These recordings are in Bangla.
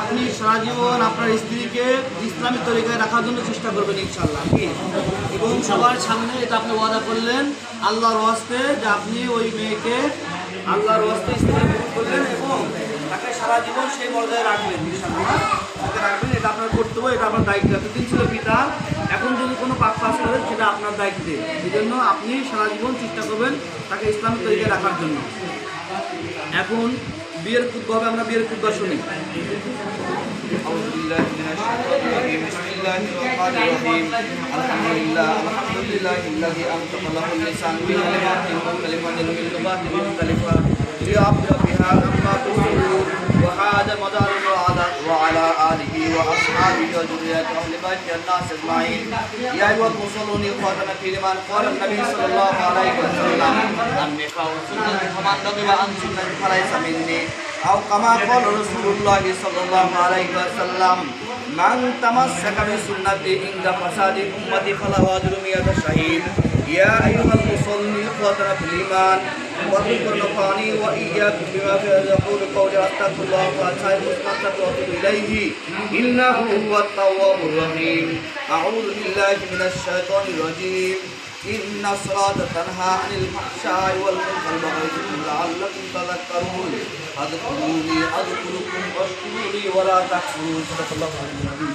আপনি সারা জীবন আপনার স্ত্রীকে ইসলামী তরিকায় রাখার জন্য চেষ্টা করবেন ইনশাল্লাহ কি? এবং সবার সামনে এটা আপনি ওয়াদা করলেন, আল্লাহর ওয়াস্তে যে আপনি ওই মেয়েকে আল্লাহর স্ত্রী গ্রহণ করলেন এবং তাকে সারা জীবন সেই পর্যায়ে রাখবেন ইনশাল্লাহ তাকে রাখবেন এটা আপনার কর্তব্য, এটা আপনার দায়িত্ব। এতদিন ছিল পিতা, এখন যদি কোনো পাক পাস করেন সেটা আপনার দায়িত্বে। এই জন্য আপনি সারা জীবন চেষ্টা করবেন তাকে ইসলামী তরিকায় রাখার জন্য। এখন বিয়ের খুদ্ হবে আমরা বিয়ের খুদ্ শুনি أعوذ بالله من الشيطان الرجيم بسم الله الرحمن الرحيم الحمد لله الحمد لله الذي أنطق له اللسان بكلمات وكلمات من لغات مختلفة ليعبر وأصحابه وذريته أهل بيت الناس أجمعين يا أيها المصلون إخوتنا في الإيمان قال النبي صلى الله عليه وسلم النكاح سنة فمن رغب عن سنة فليس مني أو كما قال رسول الله صلى الله عليه وسلم من تمسك بسنتي عند فساد أمتي فله أجر مئة شهيد يا أيها المصلي إخوتنا في الإيمان وذكر نفعني وإياكم بما في يقول قولي أستغفر الله وأستغفر المستغفر وأتوب إليه إنه هو التواب الرحيم أعوذ بالله من الشيطان الرجيم إن الصلاة تنهى عن الفحشاء والمنكر والبغي لعلكم تذكرون. اذكروني أذكركم واشكروا لي ولا تكفرون صدق الله العظيم.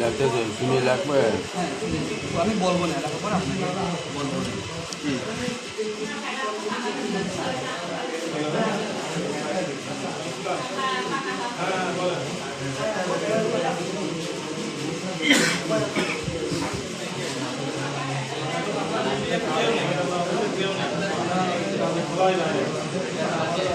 লাগতেছে শুনে লাগবে আমি বলব না এলাকা পর আপনি বলব শুনলেন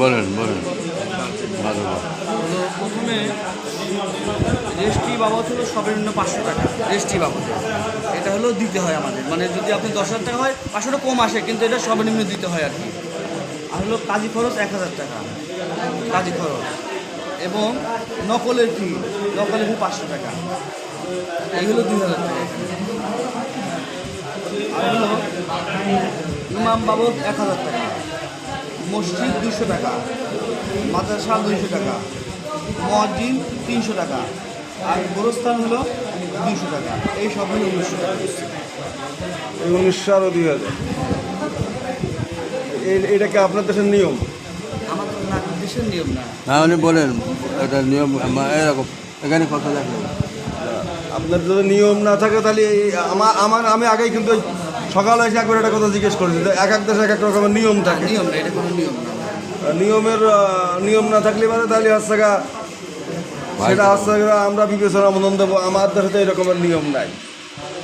বলেন বলেন। ভালো প্রথমে রেজিস্ট্রি বাবদ হলো সর্বনিম্ন পাঁচশো টাকা রেজিস্ট্রি বাবদ। এটা হলো দিতে হয় আমাদের। মানে যদি আপনি দশ হাজার টাকা হয়, পাঁচশোটা কম আসে, কিন্তু এটা সর্বনিম্ন দিতে হয় আর কি। আর হলো কাজী খরচ এক হাজার টাকা, কাজী খরচ। এবং নকলের ফি নকলের ফি পাঁচশো টাকা। এই হলো দুই হাজার টাকা। আর হলো ইমাম বাবদ এক হাজার টাকা। মসজিদ দুশো টাকা। মাদ্রাসা দুইশো টাকা। মসজিদ তিনশো টাকা। আর গোরস্থান হলো দুইশো টাকা। এই সব হলো উনিশশো টাকা। এই উনিশশো আরও দুই হাজার। এই- এটা কি আপনার দেশের নিয়ম? আমাদের না দেশের নিয়ম না। হ্যাঁ উনি বলেন এটা নিয়ম এরকম এখানে কথা দেখেন। আপনার যদি নিয়ম না থাকে তাহলে এই আমার আমার আমি আগেই কিন্তু ওই সকালে এসে একবার একটা কথা জিজ্ঞেস করেছি যে এক এক দেশে এক এক রকমের নিয়ম থাকে। নিয়ম না এটা কোনো নিয়ম না। নিয়মের নিয়ম না থাকলে মানে তাহলে হচ্ছে সেটা হচ্ছে আমরা বিবেচনা মনন দেবো আমার দেশে তো এরকমের নিয়ম নাই।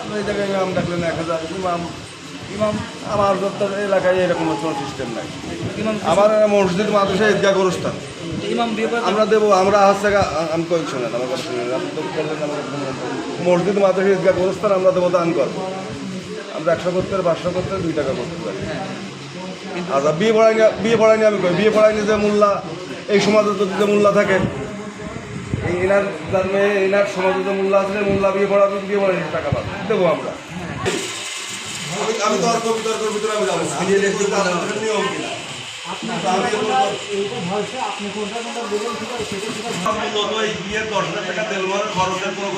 আমরা এই জায়গায় ইমাম ডাকলেন এক হাজার ইমাম ইমাম আমার তো এলাকায় এরকম কোনো সিস্টেম নাই। ইমাম আমার মসজিদ মাদ্রাসা ঈদগাহ গোরস্থান। আমরা দেবো আমরা হচ্ছে আমি কই শোনেন আমার কথা শুনেন। মসজিদ মাদ্রাসা ঈদগাহ গোরস্থান আমরা দেবো দান করব একশো করতে পাঁচশো করতে দুই টাকা করতে পারি আচ্ছা বিয়ে পড়াই নিয়ে বিয়ে পড়াই আমি কই বিয়ে পড়াই নিয়ে যে মোল্লা এই সমাজে যদি যে মোল্লা থাকে এই এনার যার মেয়ে এনার সমাজে যে মোল্লা আছে মোল্লা বিয়ে পড়াবে বিয়ে পড়াই নিয়ে টাকা পাবে দেবো আমরা আমি- তর্ক বিতর্কের ভিতরে আমি যাব নিয়ম কিনা বিয়ের দশ হাজার টাকা তেল মারের খরচের কোনো